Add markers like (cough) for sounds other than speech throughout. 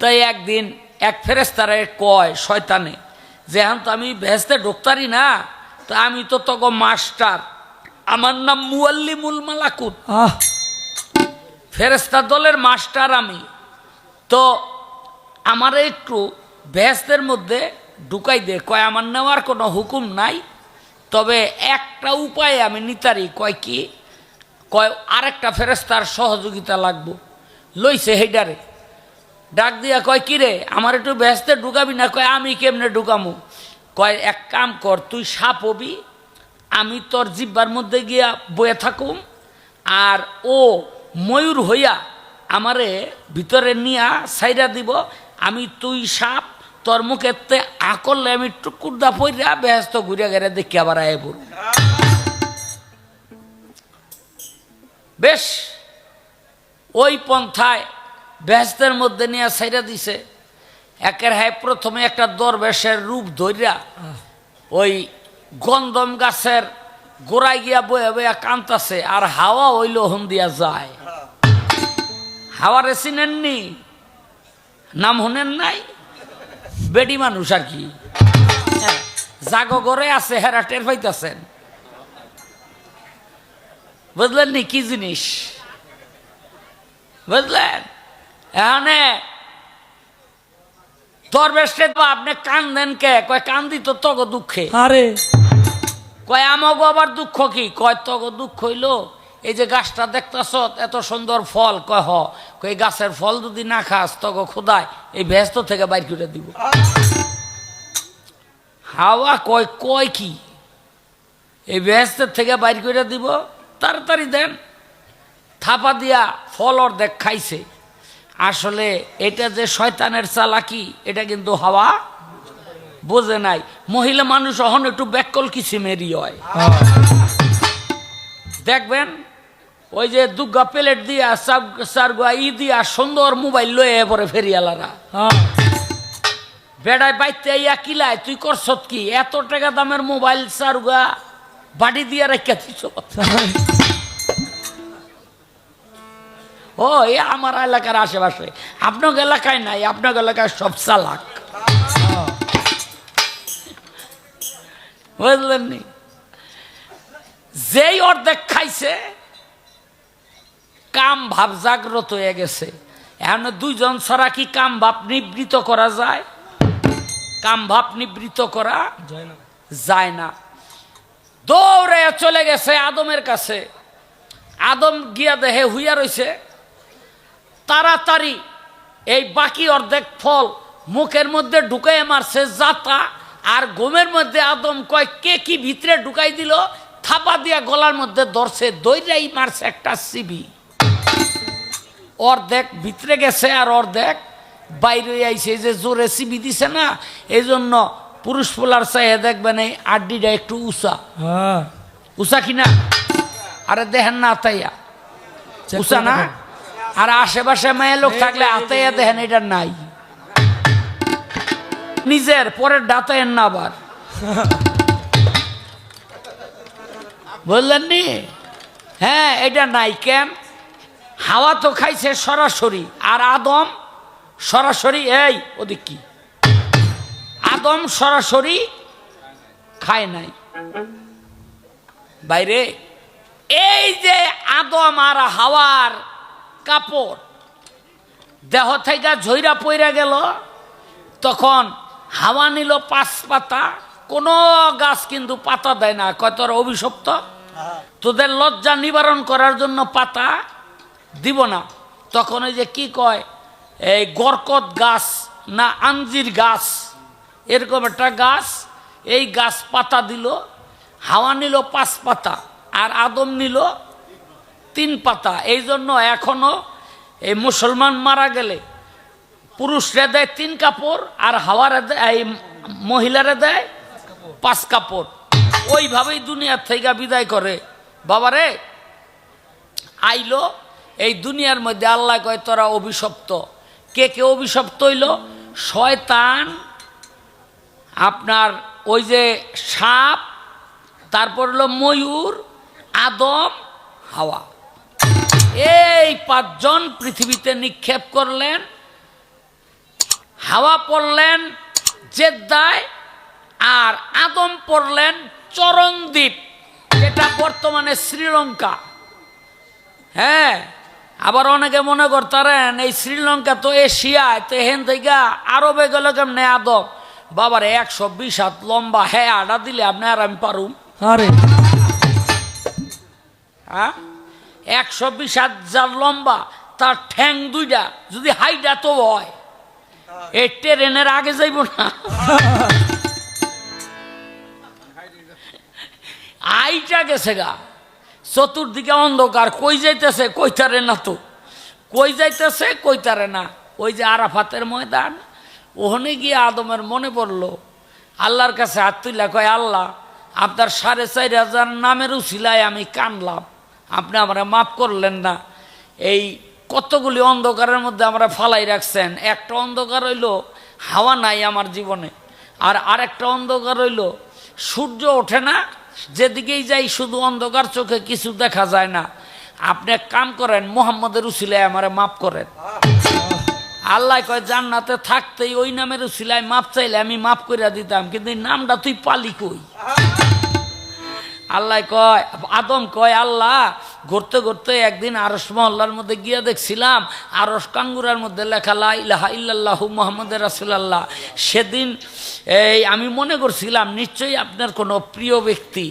তাই একদিন এক ফেরেস্তারে কয় শয়তানে যে এখন তো আমি ভেস্তে ঢুকতারি না তো আমি তো তখন মাস্টার। আমার নাম মুয়াল্লিমুল মালাকুত। আহ। ফেরেস্তা দলের মাস্টার আমি। তো আমার একটু ভেস্তের মধ্যে ঢুকাই দে। কয় আমার নেওয়ার কোনো হুকুম নাই। তবে একটা উপায় আমি নিতারি। কয় কি? কয় আরেকটা ফেরেস্তার সহযোগিতা লাগবো। লইছে হেডারে ডাক দিয়া কয় কি রে আমার একটু ব্যস্তে ঢুকাবি না? কয়, আমি কেমনে ঢুকামু? কয়, এক কাম কর, তুই সাপ হবি, আমি তোর জিব্বার মধ্যে গিয়া বয়ে থাকুম, আর ও ময়ূর হইয়া আমারে ভিতরে নিয়া সাইরা দিব, আমি তুই সাপ, তোর মুখেতে আকলে আমি টুকুরদা পইরা ব্যস্ত ঘুরে গেড়ে দেখি আবার আয় পড়ব বেশ, ওই পন্থায় ব্যস্তের মধ্যে নিয়ে সাইরা দিছে। একের হ্যাঁ প্রথমে একটা দরবেশের রূপ ধইরা ওই গন্দম গাছের গোড়ায় গিয়া বয়ে বয়া কান্তাছে আর হাওয়া ওইল হন দিয়া যায়। হাওয়ারে চিনেননি? নাম শুনেন নাই? বেডি মানুষ আর কি। জাগো ঘরে আছে, হেরা টের পাইতাছেন। বুঝলেন নি কি জিনিস? বুঝলেন? এখানে দরবেশকে তো আপনি কান্দেন কে? কয় কান্দি তো তগ দুঃখে। আরে। কয় আমাগো আবার দুঃখ কি? কয় তগ দুঃখ হইল এই যে গাছটা দেখতেছ এত সুন্দর ফল কয় হ। কয় গাছের ফল যদি না খাস তগ খোদায় এই ব্যস্ত থেকে বাইর করে দিব। হাওয়া কয় কয় কি? এই ব্যস্তের থেকে বাইর করে দিব তাড়াতাড়ি দেন। থাপা দিয়া ফল অর্ধেক খাইছে। আসলে এটা যে শয়তানের চালাকি, এটা কিন্তু হাওয়া বোঝে নাই। মহিলা মানুষ অহন একটু ব্যাকল কিসিমেরই হয়। দেখবেন, ওই যে দুর্গা প্লেট দিয়া ই দিয়া সুন্দর মোবাইল লয়ে পরে ফেরিয়ালারা বেড়ায় বাইতে ইয়া কিলায়, তুই করছত কি? এত টাকা দামের মোবাইল সারগুয়া বাড়ি দিয়া রেখে দিছ। ও এ আমার এলাকার আশেপাশে। আপনার এলাকায় নাই আপনার এলাকায় সব চালাক। বুঝলেন নি? যেই অর্ধেক খাইছে কাম ভাব জাগ্রত হয়ে গেছে। এখন দুইজন ছাড়া কি কাম ভাব নিবৃত করা যায়? কাম ভাব নিবৃত করা যায় না। যায় না। দৌড়ে চলে গেছে আদমের কাছে। আদম গিয়া দেহে হুইয়া রইছে। তাড়াতাড়ি এই বাকি অর্ধেক ফল মুখের মধ্যে ঢুকাই মারছে জাতা আর ঘুমের মধ্যে আদম কয় কে কি ভিতরে ঢুকাই দিল? থাপা দিয়া গলার মধ্যে ধরছে দইরাই মারছে একটা সিবি। অর্ধেক ভিতরে গেছে আর অর্ধেক বাইরে আইছে। যে জোরে সিবি দিছে না এই জন্য পুরুষ পোলার চাইয়ে দেখবেন এই আড্ডিটা একটু উষা হ্যাঁ। উষা কিনা? আরে দেখেন না তাইয়া। উষা না। আর আশেপাশে মেয়ে লোক থাকলে আতাইয়া দেখেন এটা নাই। নিজের পরের ডাতায়েন না আবার। (laughs) বললেন নি হ্যাঁ এটা নাই কেন? হাওয়া তো খাইছে সরাসরি। আর আদম সরাসরি এই ওদিক কি? আদম সরাসরি খায় নাই। বাইরে? এই যে আদম আর হাওয়ার কাপড়। দেহ থেকে ঝইরা পইরা গেল তখন হাওয়া নিল পাঁচ পাতা কোনো গাছ কিন্তু পাতা দেয় না। কয় তোর অভিশপ্ত? তোদের লজ্জা নিবারণ করার জন্য পাতা দিব না। তখন ওই যে কি কয় এই গরকত গাছ না আঞ্জির গাছ এরকম একটা গাছ এই গাছ পাতা দিল হাওয়া নিল পাঁচ পাতা আর আদম নিল তিন পাতা। এই জন্য এখনও এই মুসলমান মারা গেলে পুরুষরা দেয় তিন কাপড় আর হাওয়ারে দেয়, এই মহিলারা দেয় পাঁচ কাপড়। ওইভাবেই দুনিয়ার থেকে বিদায় করে। বাবারে, আইলো, এই দুনিয়ার মধ্যে আল্লাহ কয়, তোরা অভিশপ্ত। কে কে অভিশপ্ত হইল? শয়তান, আপনার ওই যে সাপ, তারপর হলো ময়ূর, আদম, হাওয়া। এই পাঁচজন পৃথিবীতে নিক্ষেপ করলেন হাওয়া পড়লেন জেদ্দায় আর আদম পড়লেন চরণদ্বীপ যেটা বর্তমানে শ্রীলঙ্কা। হ্যাঁ আবার অনেকে মনে করতারেন এই শ্রীলঙ্কা তো এশিয়ায় তো হেন থেকে আরবে গেল কেমনে আদম বাবার একশো বিশ হাত লম্বা হ্যাঁ আডা দিলে আপনি আর আমি পারুম। আরে। হ্যাঁ? একশো বিশ হাজার লম্বা তার ঠ্যাং দুইটা যদি হাইটা তো হয় এই ট্রেনের আগে যাইব না। আইটা গেছে গা চতুর্দিকে অন্ধকার কই যাইতেছে কইতারে না তো? কই যাইতেছে কইতারে না? ওই যে আরাফাতের ময়দান ওখানে গিয়ে আদমের মনে পড়ল আল্লাহর কাছে হাত তুইলা কয় আল্লাহ আপনার সাড়ে চার হাজার নামের উছিলায় আমি কানলাম। আপনি আমরা মাফ করলেন না। এই কতগুলি অন্ধকারের মধ্যে আমরা ফালাই রাখছেন। একটা অন্ধকার হইল হাওয়া নাই আমার জীবনে। আর আরেকটা অন্ধকার হইল সূর্য ওঠে না, যেদিকেই যাই শুধু অন্ধকার চোখে কিছু দেখা যায় না। আপনি এক কাম করেন, মোহাম্মদের উসিলায় আমারে মাফ করেন। আল্লাহ কয়, জান্নাতে থাকতেই ওই নামের উসিলায় মাপ চাইলে আমি মাফ করে দিতাম, কিন্তু এই নামটা তুই পালি কই? আল্লাহ কয়, আদম কয়, আল্লাহ, ঘুরতে ঘুরতে একদিন আরস মহল্লার মধ্যে গিয়ে দেখছিলাম আরস কাঙ্গুরার মধ্যে লেখা লা ইলাহা ইল্লাল্লাহু মোহাম্মদ রাসুলাল্লাহ। সেদিন এই আমি মনে করছিলাম, নিশ্চয়ই আপনার কোনো প্রিয় ব্যক্তি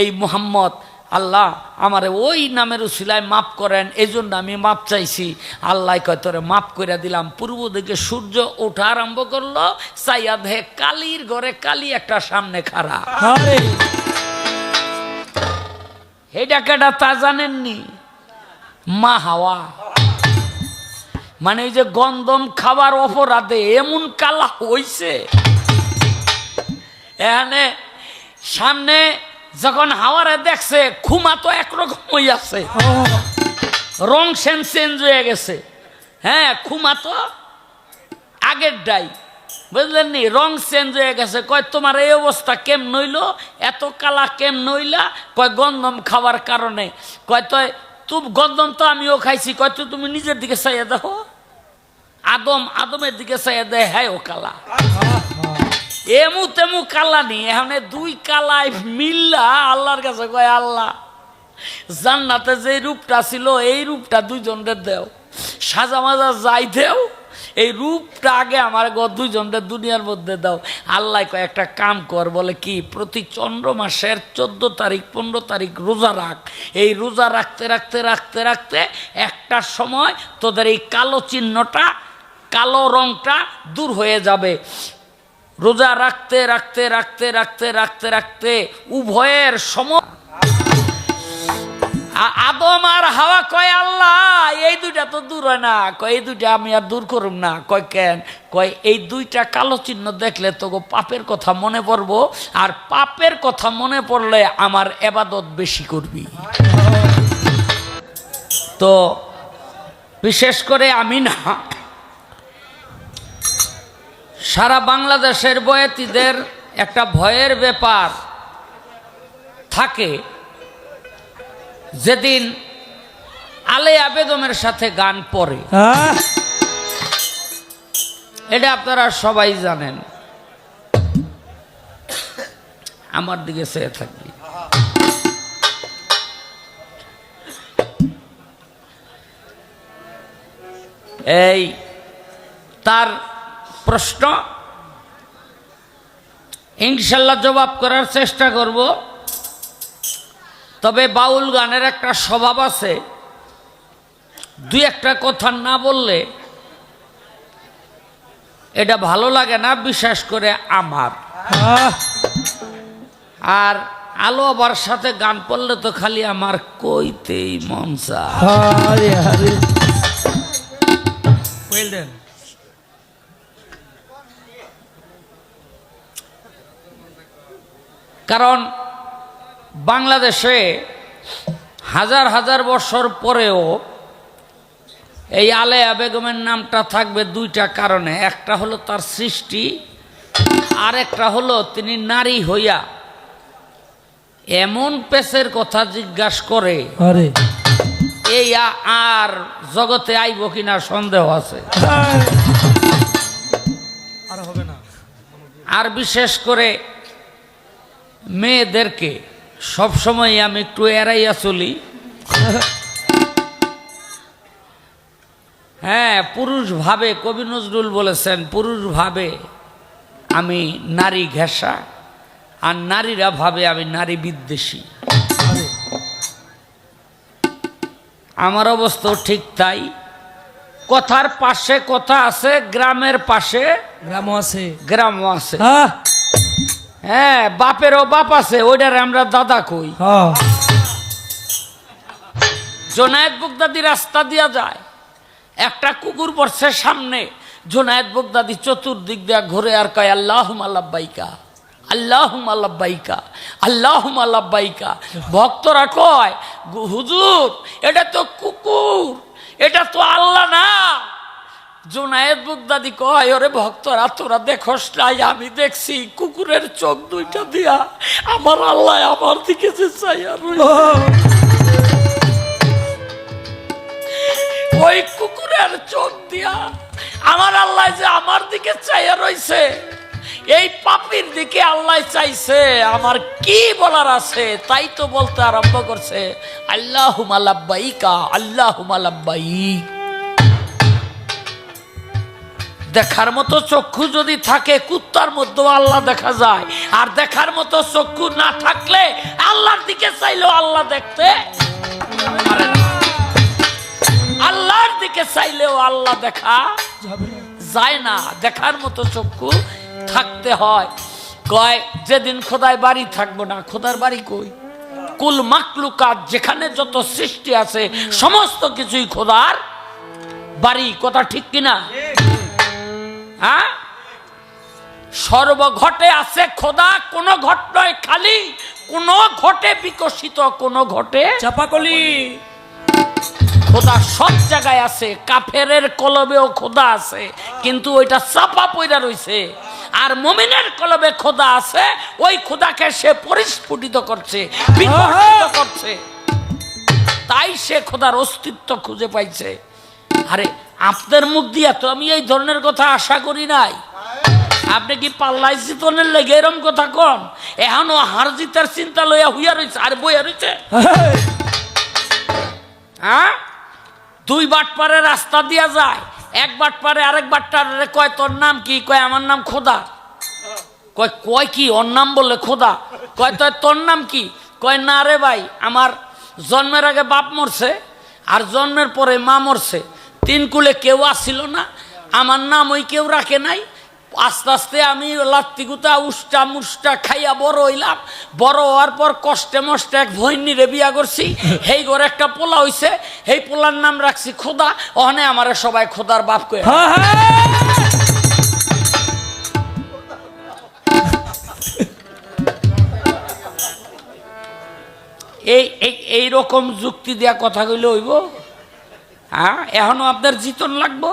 এই মোহাম্মদ, আল্লাহ আমারে ওই নামের উসিলায় মাফ করেন এই জন্য আমি মাপ চাইছি। আল্লাহ কয়, তোরে মাফ করে দিলাম। পূর্ব দিকে সূর্য ওঠা আরম্ভ করল, চাইয়া ধে কালির ঘরে কালি একটা সামনে খাড়া। আরে এটা কেটা তা জানেননি? মা হাওয়া। মানে ওই যে গন্ধম খাবার অপরাধে এমন কালা হইছে। এখানে সামনে যখন হাওয়ারে দেখছে, খুমা তো একরকম হই আছে। রং সেন চেঞ্জ হয়ে গেছে। হ্যাঁ খুমা তো আগের ডাই। বুঝলেন নি? রং চেঞ্জ হয়ে গেছে। কয়, তোমার এই অবস্থা কেম নইল এত কালা কেম নইলা কয়, গন্ধম খাওয়ার কারণে। কয় তো তুম, গন্ধম তো আমিও খাইছি। কয়, তো তুমি নিজের দিকে চাইয়া দেখো আদম, আদমের দিকে চাইয়া দেয় হ্যাঁ ও কালা। এমু তেমু কালা নি। এখানে দুই কালাই মিল্লা আল্লাহর কাছে কয়, আল্লাহ, জান্নাতে যে রূপটা ছিল, এই রূপটা দুইজনদের দেও। সাজা মাজা যাই দেও এই রূপটা আগে আমার গো দুইজনদের দুনিয়ার মধ্যে দাও। আল্লাহ একটা কাম কর, বলে কি, প্রতি চন্দ্র মাসের চোদ্দ তারিখ, পনেরো তারিখ রোজা রাখ। এই রোজা রাখতে রাখতে রাখতে রাখতে একটা সময় তোদের এই কালো চিহ্নটা, কালো রংটা দূর হয়ে যাবে। রোজা রাখতে রাখতে রাখতে রাখতে রাখতে রাখতে উভয়ের সময় আ- আদম আর হাওয়া কয়, আল্লাহ, এই দুইটা তো দূর হয় না। কয়, এই দুইটা আমি আর দূর করুম না। কয়, কেন? কয়, এই দুইটা কালো চিহ্ন দেখলে তো পাপের কথা মনে পড়ব, আর পাপের কথা মনে পড়লে আমার এবাদত বেশি করবি। তো বিশেষ করে আমি না সারা বাংলাদেশের বয়াতিদের একটা ভয়ের ব্যাপার থাকে। যেদিন আলেয়া আবেদমের সাথে গান পড়ে। হ্যাঁ? এটা আপনারা সবাই জানেন। আমার দিকে চেয়ে থাকবি। এই তার প্রশ্ন ইনশাল্লাহ জবাব করার চেষ্টা করব। তবে বাউল গানের একটা স্বভাব আছে। দুই একটা কথা না বললে এটা ভালো লাগে না বিশেষ করে আমার। আর আলো আবার সাথে গান পড়লে তো খালি আমার কইতেই মন চায়। আরে আরে। ওয়েল ডান কারণ বাংলাদেশে হাজার হাজার বছর পরেও এই আলেয়া বেগমের নামটা থাকবে দুইটা কারণে। একটা হলো তার সৃষ্টি আর একটা হলো তিনি নারী হইয়া এমন পেশের কথা জিজ্ঞাসা করে আরে। এই আর জগতে আইব কিনা সন্দেহ আছে। আর বিশেষ করে মেয়েদেরকে সবসময় আমি একটু এড়াইয়া চলি। হ্যাঁ পুরুষ ভাবে কবি নজরুল বলেছেন পুরুষ ভাবে আমি নারী ঘেঁষা আর নারীরা ভাবে আমি নারী বিদ্বেষী। আমার অবস্থাও ঠিক তাই। কথার পাশে কথা আছে গ্রামের পাশে গ্রামও আছে। গ্রামও আছে। হ্যাঁ বাপেরও বাপ আছে ওইটারে আমরা দাদা কই। হ্যাঁ। জোনায়েত বুগদাদি রাস্তা দিয়া যায় একটা কুকুর পড়ছে সামনে জোনায়েত বুগদাদি চতুর্দিক দিয়া ঘুরে আর কয় আল্লাহ মাল্লাব্বাইকা আল্লাহ মাল্লাব্বাইকা আল্লাহ মাল্লাব্বাইকা ভক্তরা কয় "গু- হুজুর এটা তো কুকুর এটা তো জোনায়েত বুগদাদি কয়, ওরে ভক্তরা, তোরা দেখোস নাই আমি দেখছি, কুকুরের চোখ দুইটা দিয়া আমার আল্লাহ আমার দিকে যে চাই আর ওই কুকুরের চোখ দিয়া আমার আল্লাহ যে আমার দিকে চাইয়া রইছে, এই পাপির দিকে আল্লাহ চাইছে, আমার কি বলার আছে তাই তো বলতে আরম্ভ করছে আল্লাহ মালাব্বাইকা আল্লাহ মালাব্বাইক দেখার মতো চক্ষু যদি থাকে, কুত্তার মধ্যেও আল্লাহ দেখা যায়। আর দেখার মতো চক্ষু না থাকলে আল্লাহর দিকে চাইলেও আল্লাহ দেখতে আল্লাহর দিকে চাইলেও আল্লাহ দেখা যায় না। দেখার মতো চক্ষু থাকতে হয়। কয়, যেদিন খোদায় বাড়ি থাকব না, খোদার বাড়ি কই? কুল মাকলুকাত যেখানে যত সৃষ্টি আছে, সমস্ত কিছুই খোদার বাড়ি। কথা ঠিক কিনা? হ্যাঁ? সর্বঘটে আছে খোদা কোন ঘট নয় খালি কোন ঘটে বিকশিত কোন ঘটে চাপাকলি। খোদা সব জায়গায় আছে কাফেরের কলবেও খোদা আছে কিন্তু ওইটা চাপা পইরা রইছে। আর মমিনের কলবে খোদা আছে ওই খোদাকে সে পরিস্ফুটিত করছে বিকশিত করছে। তাই সে খোদার অস্তিত্ব খুঁজে পাইছে। আরে আপনার মুখ দিয়া তো আমি এই ধরনের কথা আশা করি নাই। আপনি কি পাল্লাই জিতনের লেগে এরম কথা কন? এখনও হার জিতার চিন্তা লইয়া হইয়া রয়েছে আর বইয়া রয়েছে হ্যাঁ? দুই বাট পারে রাস্তা দিয়া যায়, এক বাট পারে আরেক বাটটার কয়, তোর নাম কি? কয়, আমার নাম খোদা। কয় কয় কি? ওর নাম বললে খোদা। কয় তো তোর নাম কি? কয়, না রে ভাই, আমার জন্মের আগে বাপ মরছে, আর জন্মের পরে মা মরছে। তিন কুলে কেউ আসছিল না। আমার নাম ওই কেউ রাখে নাই। আস্তে আস্তে আমি লাত্তিগুতা উষ্টা মুষ্টা খাইয়া বড় হইলাম। বড় হওয়ার পর কষ্টে মষ্টে এক ভৈনীরে বিয়া করছি। সেই ঘরে একটা পোলা হইছে। সেই পোলার নাম রাখছি খোদা। ওখানে আমারে সবাই খোদার বাপ হ্যাঁ হ্যাঁ এই এই রকম যুক্তি দেওয়া কথা কইলে হইব? হ্যাঁ এখনও আপনার জিতন লাগবো?